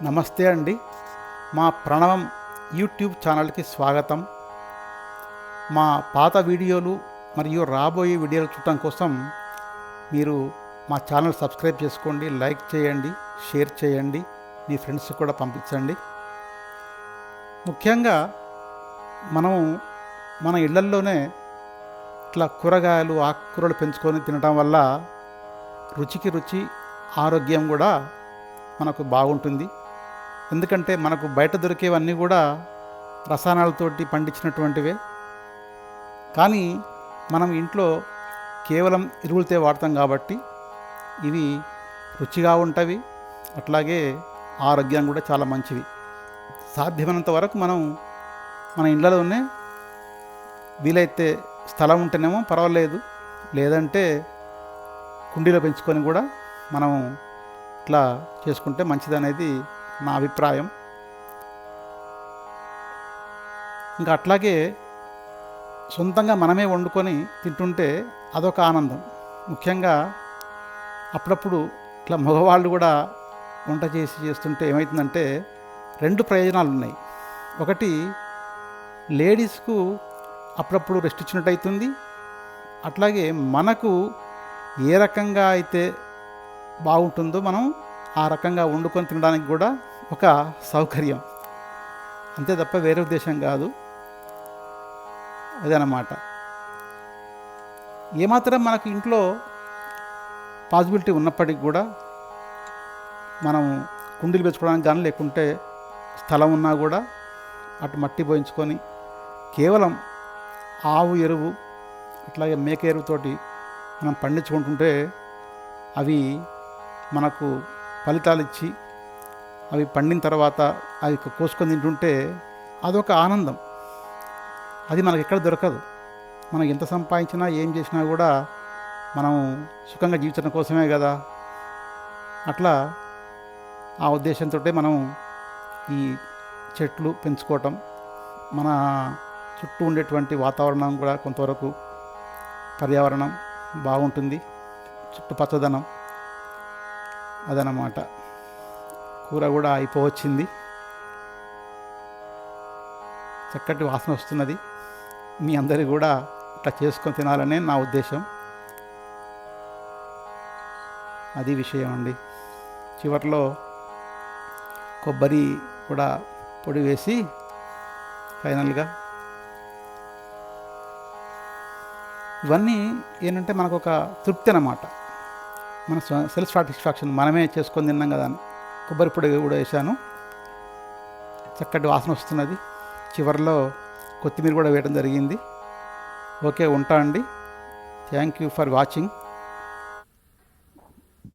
నమస్తే అండి. మా ప్రణవం యూట్యూబ్ ఛానల్కి స్వాగతం. మా పాత వీడియోలు మరియు రాబోయే వీడియోలు చూడటం కోసం మీరు మా ఛానల్ సబ్స్క్రైబ్ చేసుకోండి లైక్ చేయండి షేర్ చేయండి మీ ఫ్రెండ్స్ కూడా పంపించండి. ముఖ్యంగా మనం మన ఇళ్ళల్లోనే ఇట్లా కూరగాయలు ఆకుకూరలు పెంచుకొని తినడం వల్ల రుచికి రుచి ఆరోగ్యం కూడా మనకు బాగుంటుంది. ఎందుకంటే మనకు బయట దొరికేవన్నీ కూడా రసాయనాలతోటి పండించినటువంటివే. కానీ మనం ఇంట్లో కేవలం ఎరువులతో వాడతాం కాబట్టి ఇవి రుచిగా ఉంటవి అట్లాగే ఆరోగ్యం కూడా చాలా మంచివి. సాధ్యమైనంత వరకు మనం మన ఇళ్ళలోనే వీలైతే స్థలం ఉంటేనేమో పర్వాలేదు లేదంటే కుండీలో పెంచుకొని కూడా మనం ఇట్లా చేసుకుంటే మంచిదనేది నా అభిప్రాయం. ఇంకా అట్లాగే సొంతంగా మనమే వండుకొని తింటుంటే అదొక ఆనందం. ముఖ్యంగా అప్పుడప్పుడు ఇట్లా మగవాళ్ళు కూడా వంట చేసి చేస్తుంటే ఏమవుతుందంటే రెండు ప్రయోజనాలు ఉన్నాయి ఒకటి లేడీస్కు అప్పుడప్పుడు రెస్ట్ ఇచ్చినట్టు అవుతుంది అట్లాగే మనకు ఏ రకంగా అయితే బాగుంటుందో మనం ఆ రకంగా వండుకొని తినడానికి కూడా ఒక సౌకర్యం. అంతే తప్ప వేరే ఉద్దేశం కాదు. అదనమాట ఏమాత్రం మనకు ఇంట్లో పాసిబిలిటీ ఉన్నప్పటికి కూడా మనం కుండీలు పెంచుకోవడానికి కానీ లేకుంటే స్థలం ఉన్నా కూడా అటు మట్టి పోయించుకొని కేవలం ఆవు ఎరువు అట్లాగే మేక ఎరువుతోటి మనం పండించుకుంటుంటే అవి మనకు ఫలితాలు ఇచ్చి అవి పండిన తర్వాత అవి కోసుకొని తింటుంటే అదొక ఆనందం. అది మనకి ఎక్కడ దొరకదు. మనం ఎంత సంపాదించినా ఏం చేసినా కూడా మనం సుఖంగా జీవించడం కోసమే కదా. అట్లా ఆ ఉద్దేశంతో మనం ఈ చెట్లు పెంచుకోవటం మన చుట్టూ ఉండేటువంటి వాతావరణం కూడా కొంతవరకు పర్యావరణం బాగుంటుంది. చుట్టూ పచ్చదనం అదనమాట. కూర కూడా అయిపోవచ్చింది. చక్కటి వాసన వస్తున్నది. మీ అందరి కూడా ఇట్లా చేసుకొని తినాలనే నా ఉద్దేశం. అది విషయం అండి. చివరిలో కొబ్బరి కూడా పొడి వేసి ఫైనల్గా ఇవన్నీ ఏంటంటే మనకు ఒక తృప్తి అన్నమాట. మన సెల్ఫ్ సాటిస్ఫాక్షన్ మనమే చేసుకొని తిన్నాం కదా అని. కొబ్బరి పొడి కూడా వేసాను చక్కటి వాసన వస్తున్నది. చివరిలో కొత్తిమీర కూడా వేయడం జరిగింది. ఓకే ఉంటా అండి. Thank you for watching.